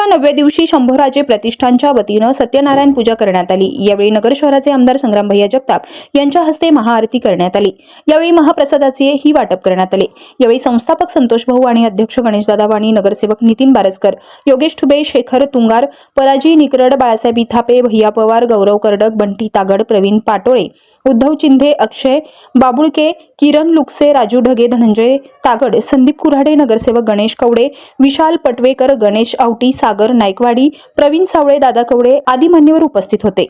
नवव्या दिवशी शंभोराजे प्रतिष्ठानच्या वतीनं सत्यनारायण पूजा करण्यात आली. यावेळी नगर शहराचे आमदार संग्राम भैया जगताप यांच्या हस्ते महाआरती करण्यात आली. यावेळी महाप्रसादाचे ही वाटप करण्यात आले. यावेळी संस्थापक संतोष भाऊ आणि अध्यक्ष गणेशदादा वाणी नगरसेवक नितीन बारसकर योगेश ठुबे शेखर तुंगार पराजी निकरड बाळासाहेब इथापे भैया पवार गौरव करडक बंटी तागड प्रवीण पाटोळे उद्धव चिंधे अक्षय बाबुळके किरण लुकसे राजू ढगे धनंजय तागड संदीप कुऱ्हाडे नगरसेवक गणेश कवडे विशाल पटवेकर गणेश आवटी सागर नाईकवाडी प्रवीण सावळे दादा कवडे आदी मान्यवर उपस्थित होते.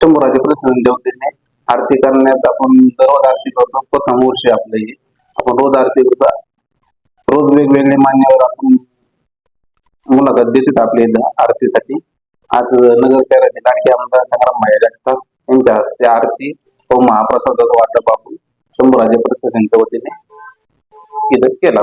शंभराचे प्रसन्न देवतेने आरती करण्यात आपण दररोज आरती करतो. प्रथम वर्षी आपलं हे. आपण रोज आरती करतो. रोज वेगवेगळे मान्यवर आपण मुलाखत देतात आपल्या इथं आरतीसाठी. आज नगर शहराचे लाडके आमदार संग्राम भाई जगताप यांच्या हस्ते आरती हो व महाप्रसादाचं वाटप आपण शंभराजे प्रशासनच्या वतीने इथं केला.